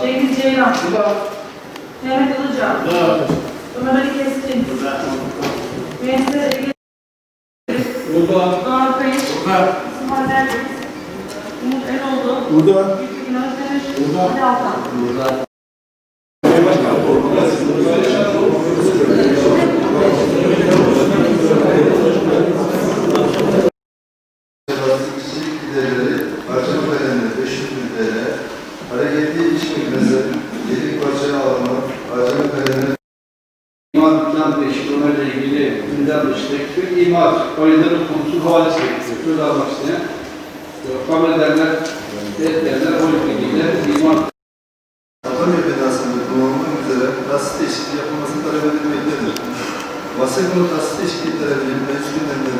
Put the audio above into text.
Cengiz Ceylan. Mehmet Ilıcan. Ömer Ali Keskin. Müessese Ege. Doğan Kayıp. İsmail Erdoğan. Umut Eroğlu. Burada. Gültekin Özdemir. Ali Altan. Lastikçilik hareketli iş makinesi, yedek parçaya alma, harcama bedelleri İmar plan değişikliğiyle ilgili gündem dışı bir imar oyunları konusu çekti. Şöyle almak isteyen kabul edenler, reddedenler oy birliğiyle imar Antalya binasında kullanılmak üzere lastik değişikliği yapılmasını talep edilmektedir. Vasıf konu lastik değişikliği talebinin mevcut gündemde